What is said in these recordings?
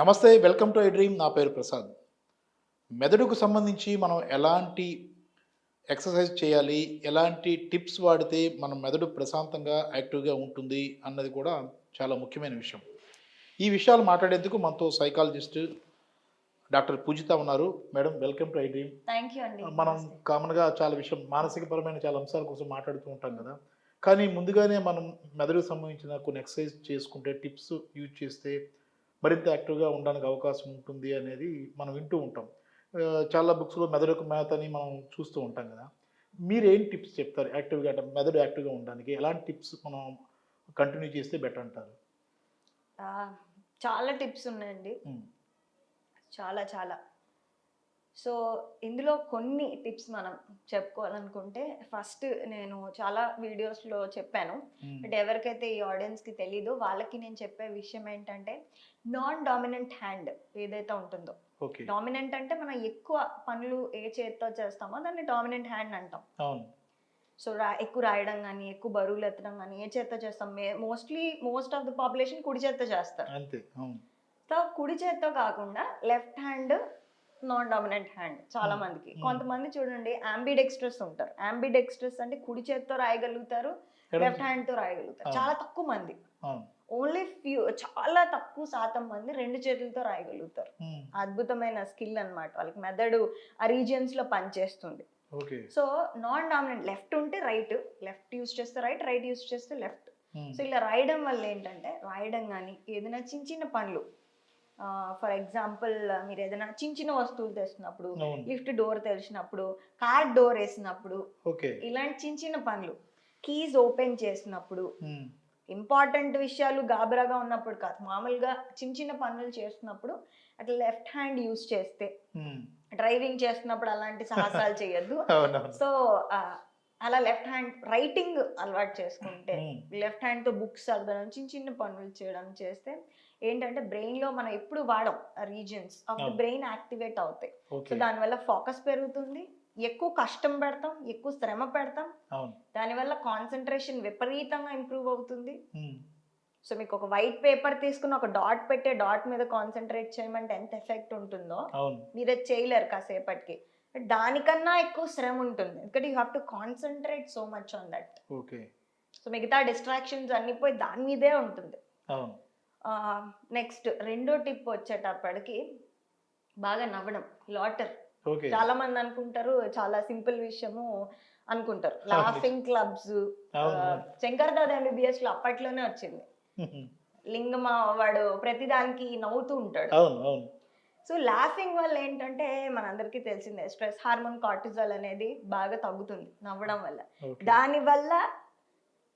నమస్తే welcome to I dream. నా పేరు ప్రసాద్. మెదడుకు సంబంధించి మనం ఎలాంటి ఎక్సర్సైజ్ చేయాలి ఎలాంటి టిప్స్ వాడితే మన మెదడు ప్రశాంతంగా యాక్టివ్గా ఉంటుంది అన్నది కూడా చాలా ముఖ్యమైన విషయం. ఈ విషయాలు మాట్లాడేందుకు మనతో సైకాలజిస్ట్ డాక్టర్ పూజిత ఉన్నారు. Madam welcome to I dream. Thank you అండి. మనం. కామన్గా చాలా విషయం మానసికపరమైన చాలా అంశాల కోసం మాట్లాడుతూ ఉంటాం కదా. కానీ ముందుగానే మనం మెదడుకు సంబంధించిన కొన్ని ఎక్సర్సైజ్ చేసుకుంటే టిప్స్ యూజ్ చేస్తే మరింత యాక్టివ్గా ఉండడానికి అవకాశం ఉంటుంది అనేది మనం వింటూ ఉంటాం. చాలా బుక్స్లో మెదడుకు మేత అని మనం చూస్తూ ఉంటాం కదా. మీరు ఏం టిప్స్ చెప్తారు యాక్టివ్గా అంటే మెదడు యాక్టివ్గా ఉండడానికి? ఎలాంటి టిప్స్ మనం కంటిన్యూ చేస్తే బెటర్ అంటారు? చాలా టిప్స్ ఉన్నాయండి. చాలా చాలా. సో ఇందులో కొన్ని టిప్స్ మనం చెప్పుకోవాలనుకుంటే ఫస్ట్ నేను చాలా వీడియోస్లో చెప్పాను. బట్ ఎవరికైతే ఈ ఆడియన్స్కి తెలీదో వాళ్ళకి నేను చెప్పే విషయం ఏంటంటే నాన్ డామినెంట్ హ్యాండ్ ఏదైతే ఉంటుందో. డామినెంట్ అంటే మనం ఎక్కువ పనులు ఏ చేత్తో చేస్తామో దాన్ని డామినెంట్ హ్యాండ్ అంటాం. సో రా ఎక్కువ రాయడం కానీ ఎక్కువ బరువులు ఎత్తడం కానీ ఏ చేత్తో చేస్తాం? Mostly most of the population కుడి చేత్తో చేస్తారు. అంతే. సో కుడి చేత్తో కాకుండా left hand non dominant hand చాలా Hmm. మందికి. Hmm. కొంతమంది చూడండి అంబిడెక్స్ట్రస్ ఉంటారు. అంబిడెక్స్ట్రస్ అంటే కుడి చేత్తో రాయగలుగుతారు లెఫ్ట్ హ్యాండ్తో రాయగలుగుతారు. చాలా తక్కువ మంది. ఓన్లీ ఫ్యూ చాలా తక్కువ శాతం మంది రెండు చేతులతో రాయగలుగుతారు. ఉమ్, అద్భుతమైన స్కిల్ అన్నమాట. వాళ్ళకి మెదడు ఆ రీజియన్స్లో పనిచేస్తుంది. సో నాన్ డామినెంట్ లెఫ్ట్ ఉంటే రైట్ లెఫ్ట్ యూస్ చేస్తే రైట్ రైట్ యూస్ చేస్తే లెఫ్ట్ సో ఇలా రాయడం వల్ల ఏంటంటే రాయడం కానీ ఏదైనా చిన్న చిన్న పనులు ఫర్ ఎగ్జాంపుల్ మీరు ఏదైనా చిన్న చిన్న వస్తువులు తెచ్చినప్పుడు అవును. లిఫ్ట్ డోర్ తెరిచినప్పుడు కార్ డోర్ వేసినప్పుడు ఇలాంటి చిన్న చిన్న పనులు కీస్ ఓపెన్ చేసినప్పుడు ఇంపార్టెంట్ విషయాలు గాబరాగా ఉన్నప్పుడు కాదు మామూలుగా చిన్న చిన్న పనులు చేస్తున్నప్పుడు అట్లా లెఫ్ట్ హ్యాండ్ యూస్ చేస్తే డ్రైవింగ్ చేస్తున్నప్పుడు అలాంటి సాహసాలు చేయొద్దు. సో అలా లెఫ్ట్ హ్యాండ్ రైటింగ్ అలవాటు చేసుకుంటే లెఫ్ట్ హ్యాండ్తో బుక్స్ చదవడం చిన్న చిన్న పనులు చేయడం చేస్తే ఏంటంటే బ్రెయిన్లో మనం ఎప్పుడు వాడం regions of the. Brain activate అవుతాయి. సో దానివల్ల ఫోకస్ పెరుగుతుంది. ఎక్కువ కష్టం పెడతాం ఎక్కువ శ్రమ పెడతాం. దానివల్ల కాన్సన్ట్రేషన్ విపరీతంగా ఇంప్రూవ్ అవుతుంది. సో మీకు ఒక వైట్ పేపర్ తీసుకుని ఒక డాట్ పెట్టే డాట్ మీద కాన్సన్ట్రేట్ చేయమంటే ఎంత ఎఫెక్ట్ ఉంటుందో మీరు అది చేయలేరు కాసేపటికి. దానికన్నా ఎక్కువ శ్రమ ఉంటుంది. ఎందుకంటే you have to concentrate so much on that okay so మిగతా డిస్ట్రాక్షన్స్ అన్ని పోయి దాని మీదే ఉంటుంది. అవును. నెక్స్ట్ రెండో టిప్ వచ్చేటప్పటికి బాగా నవ్వడం లాటర్ చాలా మంది అనుకుంటారు చాలా సింపుల్ విషయము అనుకుంటారు. లాఫింగ్ క్లబ్స్ శంకర్ దాదా ఎంబీబీఎస్లో అప్పట్లోనే వచ్చింది. లింగమ వాడు ప్రతిదానికి నవ్వుతూ ఉంటాడు. సో లాఫింగ్ వల్ల ఏంటంటే మనందరికీ తెలిసిందే స్ట్రెస్ హార్మోన్ కార్టిజాల్ అనేది బాగా తగ్గుతుంది నవ్వడం వల్ల. దానివల్ల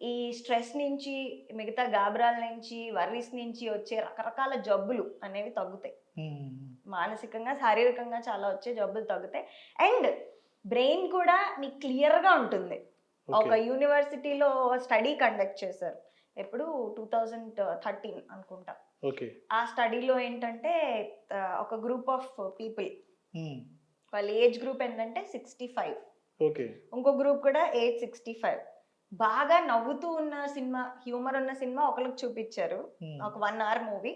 ఈ స్ట్రెస్ నుంచి మిగతా గాబరాల నుంచి వర్రీస్ నుంచి వచ్చే రకరకాల జబ్బులు అనేవి తగ్గుతాయి. మానసికంగా శారీరకంగా చాలా వచ్చే జబ్బులు తగ్గుతాయి. అండ్ బ్రెయిన్ కూడా నీకు క్లియర్గా ఉంటుంది. ఒక యూనివర్సిటీలో స్టడీ కండక్ట్ చేశారు. ఎప్పుడు టూ థౌజండ్ థర్టీన్ అనుకుంటా. ఆ స్టడీలో ఏంటంటే ఒక గ్రూప్ ఆఫ్ పీపుల్. వాళ్ళ ఏజ్ గ్రూప్ ఏంటంటే సిక్స్టీ ఫైవ్. ఇంకో గ్రూప్ కూడా ఏజ్ సిక్స్టీ ఫైవ్. బాగా నవ్వుతూ ఉన్న సినిమా హ్యూమర్ ఉన్న సినిమా ఒకరికి చూపించారు. ఒక వన్ అవర్ మూవీ.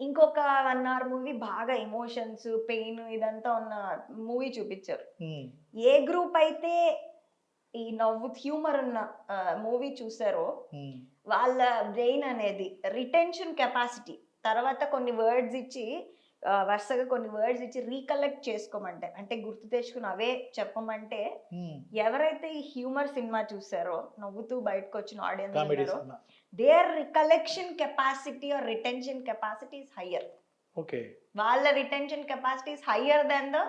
ఇంకొక వన్ అవర్ మూవీ బాగా ఎమోషన్స్ పెయిన్ ఇదంతా ఉన్న మూవీ చూపించారు. ఏ గ్రూప్ అయితే ఈ నవ్వు హ్యూమర్ ఉన్న మూవీ చూసారో వాళ్ళ బ్రెయిన్ అనేది రిటెన్షన్ కెపాసిటీ. తర్వాత కొన్ని వర్డ్స్ ఇచ్చి వరుసగా కొన్ని వర్డ్స్ ఇచ్చి రీకలెక్ట్ చేసుకోమంటే అంటే గుర్తు తెచ్చుకుని అవే చెప్పమంటే. ఎవరైతే ఈ హ్యూమర్ సినిమా చూసారో నవ్వుతూ బయటకు వచ్చిన ఆడియన్స్ ఉన్నారో their recollection capacity or retention capacity is higher okay వాళ్ళ retention capacity is higher then the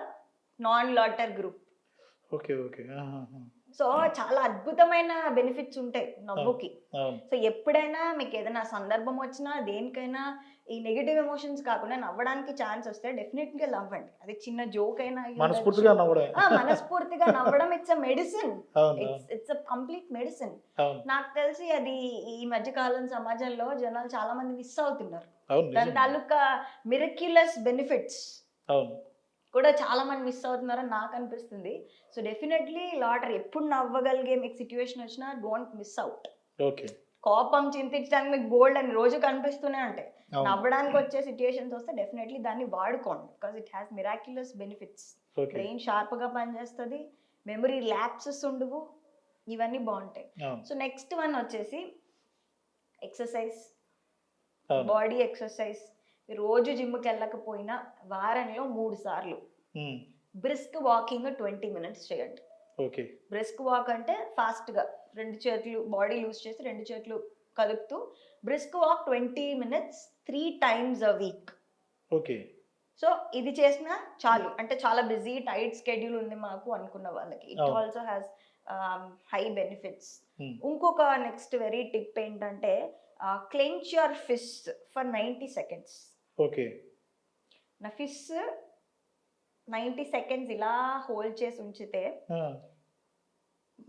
non laughter group okay okay. So చాలా అద్భుతమైన బెనిఫిట్స్ ఉంటాయి నవ్వుకి. సో ఎప్పుడైనా మీకు ఏదైనా సందర్భం వచ్చినా దేనికైనా ఈ నెగిటివ్ ఎమోషన్స్ కాకుండా నవ్వడానికి ఛాన్స్ వస్తే డెఫినెట్గా నవ్వండి. అది చిన్న జోక్ అయినా మనస్ఫూర్తిగా. నవ్వడం మనస్ఫూర్తిగా నవ్వడం it's a medicine it's complete medicine నాకు తెలిసి అది ఈ మధ్యకాలం సమాజంలో జనాలు చాలా మంది మిస్ అవుతున్నారు. దాని. తాలూకా మిరక్యులస్ బెనిఫిట్స్ అవును. కూడా చాలా మంది మిస్ అవుతున్నారని నాకు అనిపిస్తుంది. సో డెఫినెట్లీ లాటరీ ఎప్పుడు నవ్వగలిగే మీకు సిచ్యువేషన్ వచ్చినా డోంట్ మిస్ అవుట్ ఓకే కోపం చింతించడానికి మీకు బోల్డ్ అని రోజు కనిపిస్తూనే ఉంటాయి. నవ్వడానికి వచ్చే సిచ్యుయేషన్స్ వస్తే డెఫినెట్లీ దాన్ని వాడుకోండి. Because it has miraculous benefits brain షార్ప్గా పనిచేస్తుంది. మెమరీ ల్యాప్సెస్ ఉండవు. ఇవన్నీ బాగుంటాయి. సో నెక్స్ట్ వన్ వచ్చేసి ఎక్సర్సైజ్ బాడీ ఎక్సర్సైజ్ రోజు జిమ్కి వెళ్ళకపోయినా వారంలో మూడు సార్లు. బ్రిస్క్ వాకింగ్ ట్వంటీ మినిట్స్ చేయండి. ఓకే బ్రిస్క్ వాక్ అంటే ఫాస్ట్గా రెండు చేతులు బాడీ లూజ్ చేసి రెండు చేతులు కలుపుతూ brisk walk twenty minutes three times a week okay so ఇది చేసినా చాలు. అంటే చాలా బిజీ టైట్ స్కెడ్యూల్ ఉంది మాకు అనుకున్న వాళ్ళకి. It. Also has high benefits ఇంకొక నెక్స్ట్ వెరీ టిప్ ఏంటంటే clench your fist for ninety seconds okay. నా ఫిష్ నైంటీ సెకండ్స్ ఇలా హోల్డ్ చేసి ఉంచితే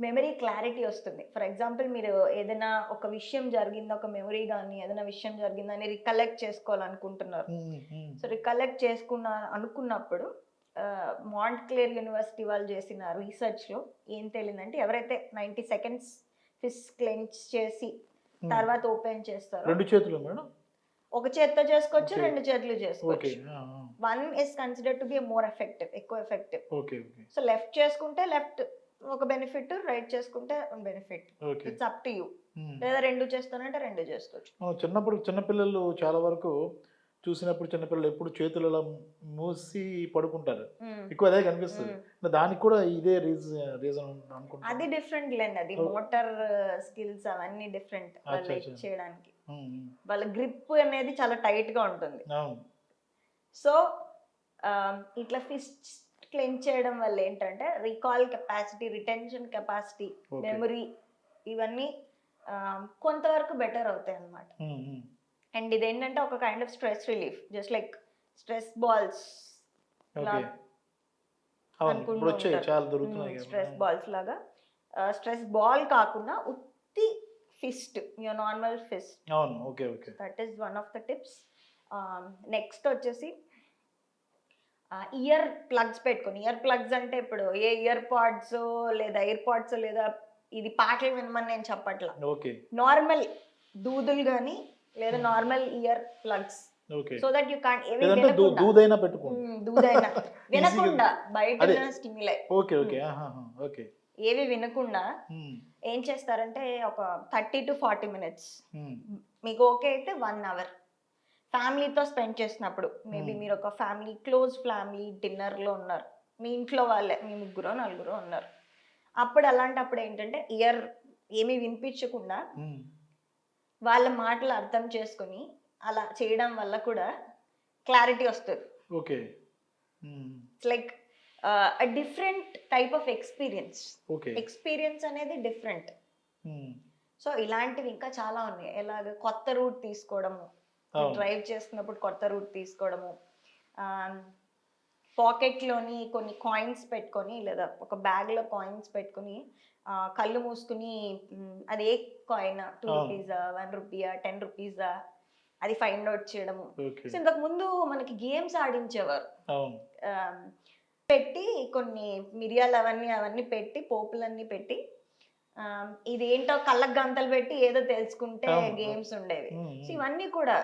మెమరీ క్లారిటీ వస్తుంది. ఫర్ ఎగ్జాంపుల్ మీరు ఏదైనా ఒక విషయం జరిగింది ఒక మెమరీ కానీ ఏదైనా విషయం జరిగిందని రికలెక్ట్ చేసుకోవాలనుకుంటున్నారు. సో రికలెక్ట్ చేసుకున్న అనుకున్నప్పుడు మాంట్ క్లియర్ యూనివర్సిటీ వాళ్ళు చేసిన రీసెర్చ్లో ఏం తేలిందంటే ఎవరైతే నైంటీ సెకండ్స్ ఫిష్ క్లెంచ్ చేసి. తర్వాత ఓపెన్ చేస్తారో రెండు చేతులు మేడం? ఒక చేత్తో చేసుకోవచ్చు. రెండు చేతులు చేసుకోవచ్చు one is consider to be more effective ఎక్కువ ఎఫెక్టివ్ సో లెఫ్ట్ చేసుకుంటే లెఫ్ట్ ఒక బెనిఫిట్ రైట్ చేసుకుంటే benefit it's up to you. లేదా రెండు చేస్తానంటే రెండు చేసుకోవచ్చు చిన్నప్పుడు చిన్నపిల్లలు చాలా వరకు చూసినప్పుడు చిన్నపిల్లలు ఎప్పుడు చేతులు అలా మూసి పడుకుంటారు మ్మ్. ఎక్కువ అదే కనిపిస్తుంది మ్మ్. దానికి కూడా ఇదే రీజన్ రీజన్ అది డిఫరెంట్ లేండి అది. మోటార్ స్కిల్స్ అవన్నీ డిఫరెంట్. చేయడానికి. వాళ్ళ గ్రిప్ అనేది చాలా టైట్గా ఉంటుంది. సో ఇట్లా ఫిస్ట్ క్లెంచ్ చేయడం వల్ల ఏంటంటే recall capacity retention capacity. Memory ఇవన్నీ కొంతవరకు బెటర్ అవుతాయి ఉమ్. అండ్ ఇది ఏంటంటే ఒక kind of stress relief just like stress balls. Stress balls లాగా. స్ట్రెస్ బాల్ కాకుండా ఉత్తి ఫిస్ట్ యువర్ నార్మల్ ఫిస్ట్ అవును okay okay. That is one of the tips next వచ్చేసి ఇయర్ ప్లగ్స్ పెట్టుకొని ఇయర్ ప్లగ్స్ అంటే ఇప్పుడు ఏ ఇయర్ పాడ్స్ లేదా ఇయర్ పాడ్స్ లేదా ఇది పాటలు వినమని నేను చెప్పట్లా. ఓకే. నార్మల్ దూదులు కానీ లేదా normal ear plugs so that you can ఏవి దూదైనా పెట్టుకోండి. మ్మ్, దూదైనా. వినకుండా బయట. Stimuli okay okay. ఓకే. ఏవి వినకుండా ఏం చేస్తారంటే ఒక థర్టీ టు ఫార్టీ మినిట్స్ మీకు ఓకే అయితే వన్ అవర్. ఫ్యామిలీతో స్పెండ్ చేసినప్పుడు మేబీ. మీరు ఒక ఫ్యామిలీ క్లోజ్ ఫ్యామిలీ డిన్నర్లో ఉన్నారు. మీ ఇంట్లో వాళ్ళే మీ ముగ్గురు నలుగురు ఉన్నారు. అప్పుడు అలాంటప్పుడు ఏంటంటే ఇయర్ ఏమీ వినిపించకుండా. వాళ్ళ మాటలు అర్థం చేసుకొని అలా చేయడం వల్ల కూడా క్లారిటీ వస్తుంది. Okay. Like different type of experience experience అనేది డిఫరెంట్ సో ఇలాంటివి ఇంకా చాలా ఉన్నాయి. ఎలాగ కొత్త రూట్ తీసుకోవడము డ్రైవ్ చేస్తున్నప్పుడు కొత్త రూట్ తీసుకోవడము పాకెట్లోని కొన్ని కాయిన్స్ పెట్టుకొని లేదా ఒక బ్యాగ్లో కాయిన్స్ పెట్టుకొని కళ్ళు మూసుకుని అది ఏ కాయిన్ టూ. రూపీసా వన్ రూపీయా టెన్ రూపీసా అది ఫైండ్ అవుట్ చేయడము. సో ఇంతకు ముందు మనకి గేమ్స్ ఆడించేవారు. ఆ, పెట్టి కొన్ని మిరియాలు అవన్నీ అవన్నీ పెట్టి పోపులన్నీ పెట్టి ఆ, ఇది ఏంటో కళ్ళకు గంతలు పెట్టి ఏదో తెలుసుకుంటే. గేమ్స్ ఉండేవి. సో ఇవన్నీ కూడా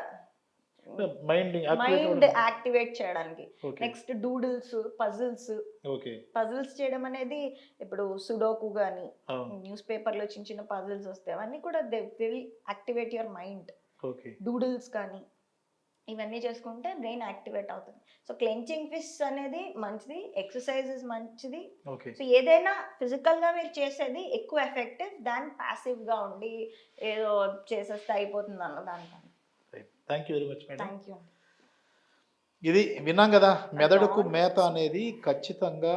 మైండ్ యాక్టివేట్ చేయడానికి. నెక్స్ట్ డూడిల్స్ పజిల్స్ పజిల్స్ చేయడం అనేది ఇప్పుడు సుడోకు కానీ న్యూస్ పేపర్లో చిన్న చిన్న పజిల్స్ వస్తాయి అవన్నీ కూడా they will activate your mind doodles కానీ ఇవన్నీ చేసుకుంటే బ్రెయిన్ యాక్టివేట్ అవుతుంది. సో క్లెంచింగ్ ఫిష్ అనేది మంచిది ఎక్సర్సైజెస్ మంచిది. సో ఏదైనా physical గా మీరు చేసేది ఎక్కువ ఎఫెక్టివ్ దాన్గా ఉండి ఏదో చేసేస్తే అయిపోతుంది అన్న దానికన్నా. Thank you very much madam thank you ఇది విన్నాం కదా మెదడుకు. మేత అనేది ఖచ్చితంగా